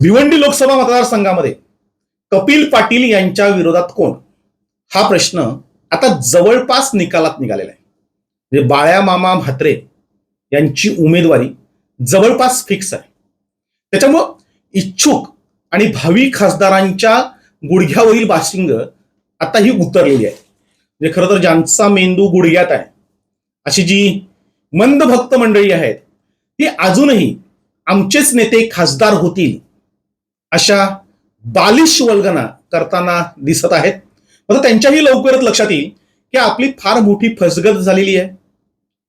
भिवंडी लोकसभा मतदारसंघामध्ये कपिल पाटील यांच्या विरोधात कोण? हा प्रश्न आता जवळपास निकालात निघालेला आहे. म्हणजे बाळ्या मामा म्हात्रे यांची उमेदवारी जवळपास फिक्स आहे. त्याच्यामुळं इच्छुक आणि भावी खासदारांच्या गुडघ्यावरील बाशिंग आता ही उतरलेली आहे. म्हणजे खरं तर ज्यांचा मेंदू गुडघ्यात आहे अशी जी मंद भक्त मंडळी आहेत ती अजूनही आमचेच नेते खासदार होतील अशा बालिश वल्गना करताना दिसत आहेत. मग त्यांच्याही लवकरच लक्षात येईल की आपली फार मोठी फसगत झालेली आहे.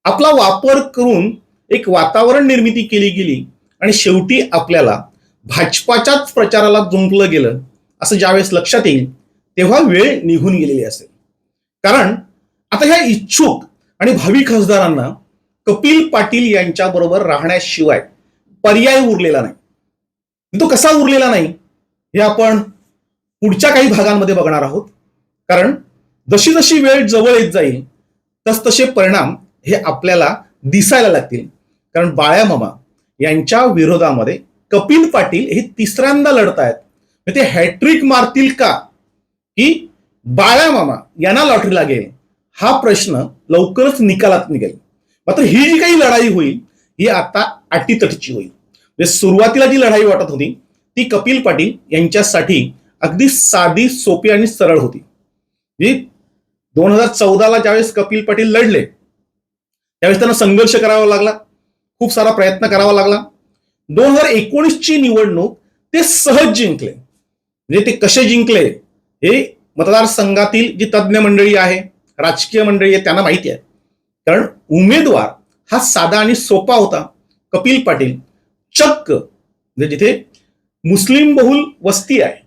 आपला वापर करून एक वातावरण निर्मिती केली गेली आणि शेवटी आपल्याला भाजपाच्याच प्रचाराला जुंपलं गेलं असं ज्यावेळेस लक्षात येईल तेव्हा वेळ निघून गेलेली असेल. कारण आता ह्या इच्छुक आणि भावी खासदारांना कपिल पाटील यांच्या बरोबर राहण्याशिवाय पर्याय उरलेला नाही. तो कसा उरलेला नाही हे आपण पुढच्या काही भागांमध्ये बघणार आहोत. कारण जशी जशी वेळ जवळ येत जाईल तसतसे परिणाम हे आपल्याला दिसायला लागतील. कारण बाळ्या मामा यांच्या विरोधामध्ये कपिल पाटील हे तिसऱ्यांदा लढत आहेत ते हॅट्रिक मारतील का? की बाळ्या मामा यांना लॉटरी लागेल? हा प्रश्न लवकरच निकालात निघेल. मात्र ही जी काही लढाई होईल ही आता अटीतटीची होईल. म्हणजे सुरुवातीला जी लढाई वाटत होती ती कपिल पाटील यांच्यासाठी अगदी साधी सोपी आणि सरळ होती. जी दोन हजार चौदाला ज्यावेळेस कपिल पाटील लढले त्यावेळेस त्यांना संघर्ष करावा लागला खूप सारा प्रयत्न करावा लागला. दोन हजार एकोणीसची निवडणूक ते सहज जिंकले. म्हणजे ते कसे जिंकले हे मतदारसंघातील जी तज्ज्ञ मंडळी आहे राजकीय मंडळी आहे त्यांना माहिती आहे. कारण उमेदवार हा साधा आणि सोपा होता. कपिल पाटील चक्क. म्हणजे जिथे मुस्लिम बहुल वस्ती आहे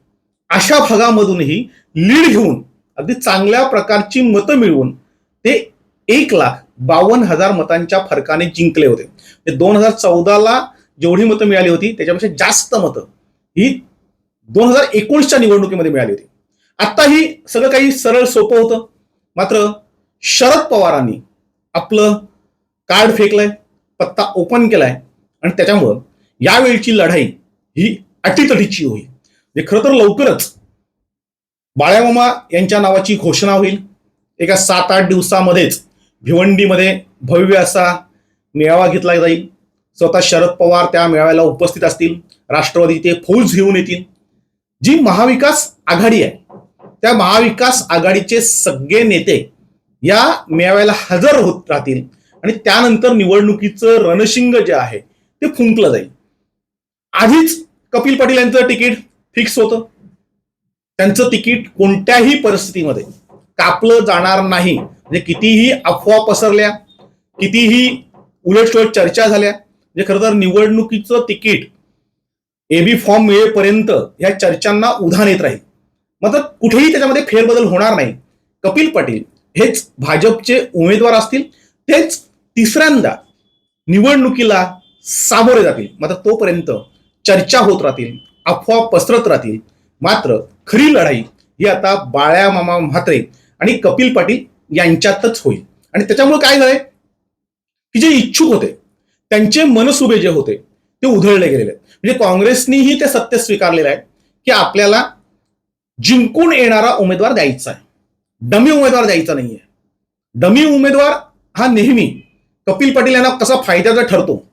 अशा भागामधूनही लीड घेऊन अगदी चांगल्या प्रकारची मतं मिळवून ते एक लाख बावन्न हजार मतांच्या फरकाने जिंकले होते. म्हणजे दोन हजार चौदाला जेवढी मतं मिळाली होती त्याच्यापेक्षा जास्त मतं ही दोन हजार एकोणीसच्या निवडणुकीमध्ये मिळाली होती. आत्ता ही सगळं काही सरळ सोपं होतं. मात्र शरद पवारांनी आपलं कार्ड फेकलंय पत्ता ओपन केलाय आणि त्याच्यामुळं यावेळची लढाई ही अटीतटीची होईल. म्हणजे खरं तर लवकरच बाळ्यामामा यांच्या नावाची घोषणा होईल. एका सात आठ दिवसामध्येच भिवंडीमध्ये भव्य असा मेळावा घेतला जाईल. स्वतः शरद पवार त्या मेळाव्याला उपस्थित असतील. राष्ट्रवादी ते फौज घेऊन येतील. जी महाविकास आघाडी आहे त्या महाविकास आघाडीचे सगळे नेते या मेळाव्याला हजर होत राहतील. आणि त्यानंतर निवडणुकीचं रणशिंग जे आहे ते फुंकलं जाईल. आधीच कपिल पाटील यांचं तिकीट फिक्स होतं. त्यांचं तिकीट कोणत्याही परिस्थितीमध्ये कापलं जाणार नाही. म्हणजे कितीही अफवा पसरल्या कितीही उलटसुलट चर्चा झाल्या म्हणजे खरं तर निवडणुकीचं तिकीट एबी फॉर्म मिळेपर्यंत ह्या चर्चांना उधाण येत राहील. मात्र कुठेही त्याच्यामध्ये फेरबदल होणार नाही. कपिल पाटील हेच भाजपचे उमेदवार असतील तेच तिसऱ्यांदा निवडणुकीला सामोरे जातील. मात्र तोपर्यंत चर्चा होत राहतील अफवा पसरत राहतील. मात्र खरी लढाई ही आता बाळ्या मामा म्हात्रे आणि कपिल पाटील यांच्यातच होईल. आणि त्याच्यामुळे काय झालंय? की जे इच्छुक होते त्यांचे मनसुबे जे होते ते उधळले गेलेले. आहेत म्हणजे काँग्रेसनीही ते सत्य स्वीकारलेलं आहे की आपल्याला जिंकून येणारा उमेदवार द्यायचा आहे. डमी उमेदवार द्यायचा नाहीये. डमी उमेदवार हा नेहमी कपिल पाटील यांना कसा फायद्याचा ठरतो?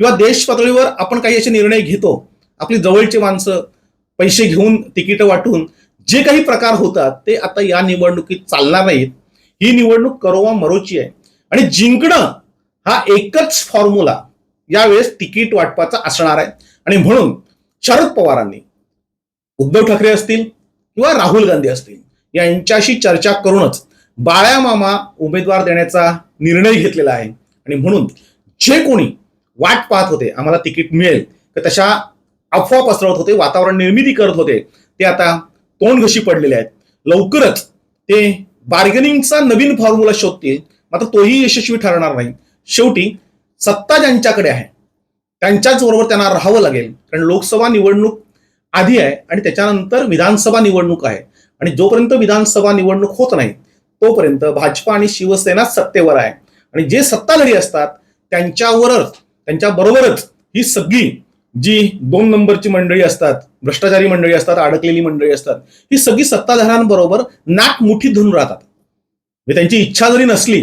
किंवा देश पातळीवर आपण काही असे निर्णय घेतो आपली जवळची माणसं पैसे घेऊन तिकीट वाटून जे काही प्रकार होतात ते आता या निवडणुकीत चालणार नाहीत. ही निवडणूक करोवा मरोची आहे. आणि जिंकणं हा एकच फॉर्म्युला यावेळेस तिकीट वाटपाचा असणार आहे. आणि म्हणून शरद पवारांनी उद्धव ठाकरे असतील किंवा राहुल गांधी असतील यांच्याशी चर्चा करूनच बाळ्या मामा उमेदवार देण्याचा निर्णय घेतलेला आहे. आणि म्हणून जे कोणी वाट पाहत होते. आम्हाला तिकीट मिळेल. तर तशा अफवा पसरवत होते वातावरण निर्मिती करत होते. ते आता तोंड घशी पडलेले आहेत. लवकरच ते बार्गेनिंगचा नवीन फॉर्म्युला शोधतील. मात्र तोही यशस्वी ठरणार नाही. शेवटी सत्ता ज्यांच्याकडे आहे त्यांच्याच बरोबर त्यांना राहावं लागेल. कारण लोकसभा निवडणूक आधी आहे आणि त्याच्यानंतर विधानसभा निवडणूक आहे. आणि जोपर्यंत विधानसभा निवडणूक होत नाही तोपर्यंत भाजपा आणि शिवसेना सत्तेवर आहे. आणि जे सत्ताधारी असतात त्यांच्यावरच त्यांच्या बरोबरच ही सगळी जी दोन नंबरची मंडळी असतात भ्रष्टाचारी मंडळी असतात अडकलेली मंडळी असतात ही सगळी सत्ताधाऱ्यांबरोबर नाक मुठी धरून राहतात. म्हणजे त्यांची इच्छा जरी नसली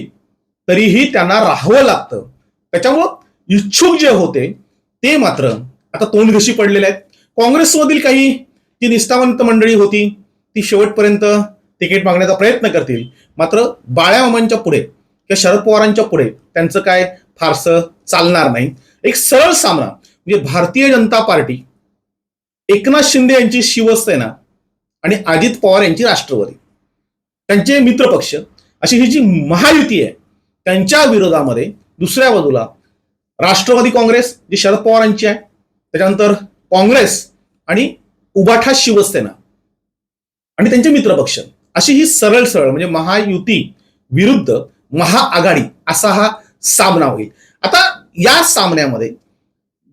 तरीही त्यांना राहावं लागतं. त्याच्यामुळं इच्छुक जे होते ते मात्र आता तोंडघशी पडलेले आहेत. काँग्रेसमधील काही जी निष्ठावंत मंडळी होती ती शेवटपर्यंत तिकीट मागण्याचा प्रयत्न करतील. मात्र बाळ्या मामांच्या पुढे किंवा शरद पवारांच्या पुढे त्यांचं काय फारसं चालणार नाही. एक सरळ सामना म्हणजे भारतीय जनता पार्टी एकनाथ शिंदे यांची शिवसेना आणि अजित पवार यांची राष्ट्रवादी. त्यांचे मित्रपक्ष अशी ही जी महायुती आहे त्यांच्या विरोधामध्ये दुसऱ्या बाजूला राष्ट्रवादी काँग्रेस जी शरद पवारांची आहे त्याच्यानंतर काँग्रेस आणि उबाठा शिवसेना आणि त्यांचे मित्रपक्ष. अशी ही सरळ सरळ म्हणजे महायुती विरुद्ध महाआघाडी असा हा सामना होईल. आता या सामन्यामध्ये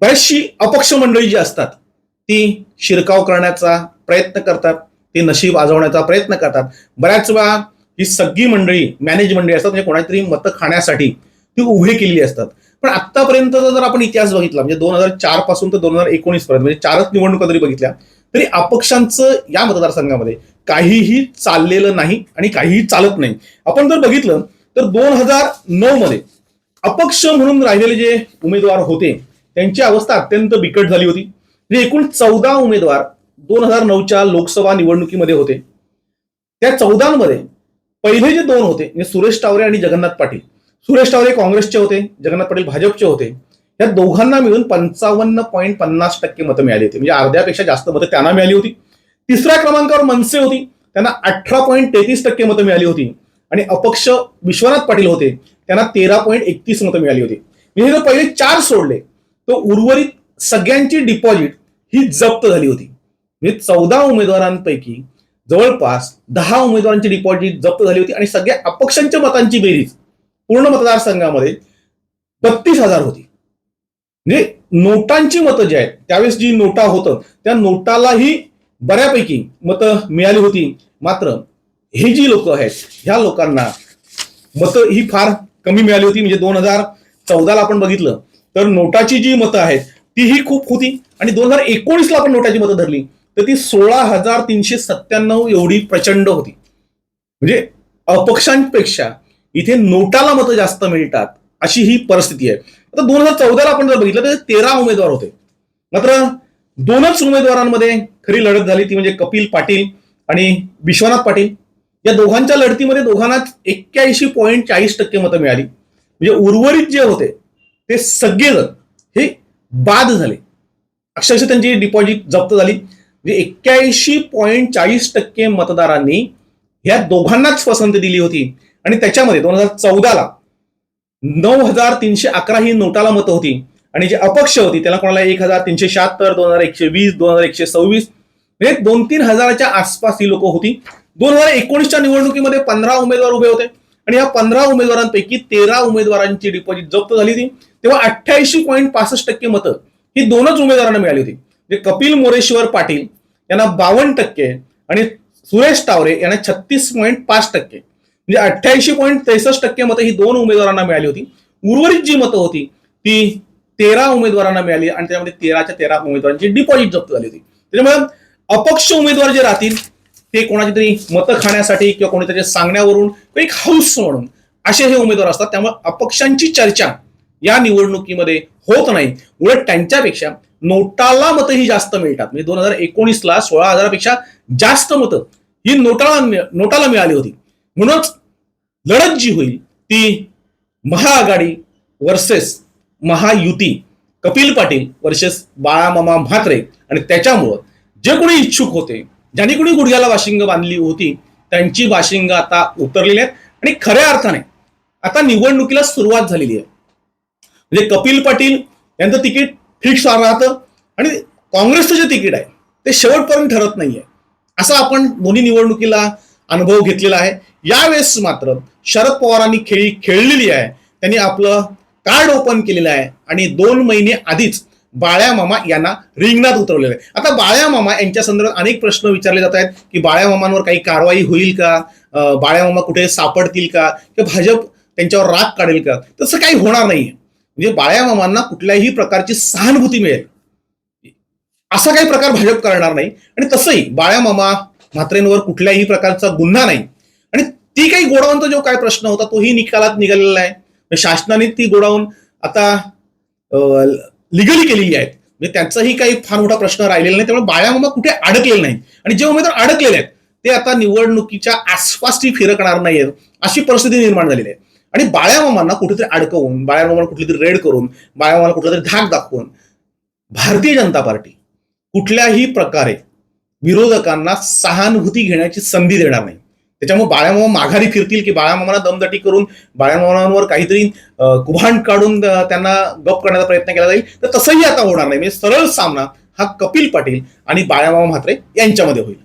बऱ्याचशी अपक्ष मंडळी जी असतात ती शिरकाव करण्याचा प्रयत्न करतात ती नशीब आजवण्याचा प्रयत्न करतात. बऱ्याच वेळा ही सगळी मंडळी मॅनेज मंडळी असतात म्हणजे कोणातरी मतं खाण्यासाठी ती उभी केलेली असतात. पण आतापर्यंतचा जर आपण इतिहास बघितला म्हणजे दोन हजार चारपासून तर दोन हजार एकोणीस पर्यंत म्हणजे चारच निवडणुका जरी बघितल्या तरी अपक्षांचं या मतदारसंघामध्ये काहीही चाललेलं नाही आणि काहीही चालत नाही. आपण जर बघितलं तर दोन हजार नऊ मध्ये अपक्ष म्हणून राहिलेले जे उमेदवार होते त्यांची अवस्था अत्यंत बिकट झाली होती. म्हणजे एकूण चौदा उमेदवार दोन हजार नऊच्या लोकसभा निवडणुकीमध्ये होते. त्या चौदांमध्ये पहिले जे दोन होते म्हणजे सुरेश टावरे आणि जगन्नाथ पाटील. सुरेश टावरे काँग्रेसचे होते जगन्नाथ पाटील भाजपचे होते. या दोघांना मिळून पंचावन्न पॉईंट पन्नास टक्के मतं मिळाली होती. म्हणजे अर्ध्यापेक्षा जास्त मतं त्यांना मिळाली होती. तिसऱ्या क्रमांकावर मनसे होती त्यांना अठरा पॉईंट तेहतीस टक्के मतं मिळाली होती. आणि अपक्ष विश्वनाथ पाटील होते. त्यांना तेरा पॉईंट एकतीस मतं मिळाली होती. म्हणजे जर पहिले चार सोडले. तर उर्वरित सगळ्यांची डिपॉझिट ही जप्त झाली होती. म्हणजे चौदा उमेदवारांपैकी जवळपास दहा उमेदवारांची डिपॉझिट जप्त झाली होती आणि सगळ्या अपक्षांच्या मतांची बेरीज पूर्ण मतदारसंघामध्ये बत्तीस हजार होती. म्हणजे नोटांची मतं जी आहेत त्यावेळेस जी नोटा होतं त्या नोटालाही बऱ्यापैकी मतं मिळाली होती. मात्र हे जी लोक आहेत ह्या लोकांना मतं ही फार कमी मिळाली होती. म्हणजे दोन हजार चौदाला आपण बघितलं तर नोटाची जी मतं आहेत तीही खूप होती. आणि दोन हजार एकोणीसला आपण नोटाची मतं धरली तर ती सोळा हजार तीनशे सत्त्याण्णव एवढी प्रचंड होती. म्हणजे अपक्षांपेक्षा इथे नोटाला मतं जास्त मिळतात अशी ही परिस्थिती आहे. आता दोन हजार चौदाला आपण जर बघितलं तर तेरा उमेदवार होते. मात्र दोनच उमेदवारांमध्ये खरी लढत झाली ती म्हणजे कपिल पाटील आणि विश्वनाथ पाटील. या दोघांच्या लढतीमध्ये दोघांना एक्क्याऐंशी पॉईंट चाळीस टक्के मतं मिळाली. म्हणजे उर्वरित जे होते ते सगळेजण हे बाद झाले. अक्षरशः त्यांची डिपॉझिट जप्त झाली. म्हणजे एक्क्याऐंशी पॉईंट चाळीस टक्के मतदारांनी ह्या दोघांनाच पसंती दिली होती. आणि त्याच्यामध्ये दोन हजार चौदाला नऊ हजार तीनशे अकरा ही नोटाला मतं होती. आणि जे अपक्ष होती त्याला कोणाला एक हजार तीनशे शहात्तर दोन हजार एकशे वीस दोन हजार एकशे सव्वीस म्हणजे दोन तीन हजाराच्या आसपास ही लोक होती. दोन हजार एकोणीसच्या निवडणुकीमध्ये पंधरा उमेदवार उभे होते. आणि या पंधरा उमेदवारांपैकी तेरा उमेदवारांची डिपॉझिट जप्त झाली होती. तेव्हा अठ्ठ्याऐंशी पॉईंट पासष्ट टक्के मतं ही दोनच उमेदवारांना मिळाली होती. म्हणजे कपिल मोरेश्वर पाटील यांना बावन्न टक्के आणि सुरेश टावरे यांना छत्तीस पॉईंट पाच टक्के. म्हणजे अठ्ठ्याऐंशी पॉईंट त्रेसष्ट टक्के मतं ही दोन उमेदवारांना मिळाली होती. उर्वरित जी मतं होती ती तेरा उमेदवारांना मिळाली आणि त्यामध्ये तेराच्या तेरा उमेदवारांची डिपॉझिट जप्त झाली होती. त्याच्यामुळे अपक्ष उमेदवार जे राहतील ते कोणाची तरी मतं खाण्यासाठी किंवा कोणीतरी सांगण्यावरून एक हाऊस म्हणून असे हे उमेदवार असतात. त्यामुळे अपक्षांची चर्चा या निवडणुकीमध्ये होत नाही. उलट त्यांच्यापेक्षा नोटाला मतं ही जास्त मिळतात. म्हणजे दोन हजार एकोणीसला सोळा हजारापेक्षा जास्त मतं ही नोटाला नोटाला मिळाली होती. म्हणूनच लढत जी होईल ती महाआघाडी वर्सेस महायुती कपिल पाटील वर्सेस बाळामामा म्हात्रे आणि त्याच्यामुळं जे कोणी इच्छुक होते ज्यांनी कोणी गुडघ्याला वाशिंग बांधली होती त्यांची वाशिंग आता उतरलेली आहेत. आणि खऱ्या अर्थाने आता निवडणुकीला सुरुवात झालेली आहे. म्हणजे कपिल पाटील यांचं तिकीट फिक्स राहतं आणि काँग्रेसचं जे तिकीट आहे ते शेवटपर्यंत ठरत नाहीये. असा आपण दोन्ही निवडणुकीला अनुभव घेतलेला आहे. यावेळेस मात्र शरद पवारांनी खेळी खेळलेली आहे. त्यांनी आपलं कार्ड ओपन केलेलं आहे आणि दोन महिने आधीच बाळ्या मामा यांना रिंगणात उतरवलेलं आहे. आता बाळ्या मामा यांच्या संदर्भात अनेक प्रश्न विचारले जात आहेत की बाळ्या मामांवर काही कारवाई होईल का? बाळ्या मामा कुठे सापडतील का? किंवा भाजप त्यांच्यावर राग काढेल का? तसं काही होणार नाही म्हणजे बाळ्या मामांना कुठल्याही प्रकारची सहानुभूती मिळेल. असा काही प्रकार भाजप करणार नाही. आणि तसंही बाळ्यामामा म्हात्रेंवर कुठल्याही प्रकारचा गुन्हा नाही. आणि ती काही गोडाऊनचा जो काय प्रश्न होता तोही निकालात निघालेला आहे. शासनाने ती गोडाऊन आता लिगली केलेली आहेत. म्हणजे त्यांचाही काही फार मोठा प्रश्न राहिलेला नाही त्यामुळे बाळ्यामामा कुठे अडकलेले नाहीत. आणि जे उमेदवार अडकलेले आहेत ते आता निवडणुकीच्या आसपासही फिरकणार नाहीयेत अशी परिस्थिती निर्माण झालेली आहे. आणि बाळ्यामामांना कुठेतरी अडकवून बाळ्यामामाला कुठली तरी रेड करून बाळ्यामामाला कुठला तरी धाक दाखवून भारतीय जनता पार्टी कुठल्याही प्रकारे विरोधकांना सहानुभूती घेण्याची संधी देणार नाही. त्याच्यामुळे बाळ्यामामा माघारी फिरतील की बाळ्यामामाला दमदटी करून बाळ्यामामांवर काहीतरी कुभांड काढून त्यांना गप करण्याचा प्रयत्न केला जाईल. तर तसंही आता होणार नाही. म्हणजे सरळ सामना हा कपिल पाटील आणि बाळ्यामामा म्हात्रे यांच्यामध्ये होईल.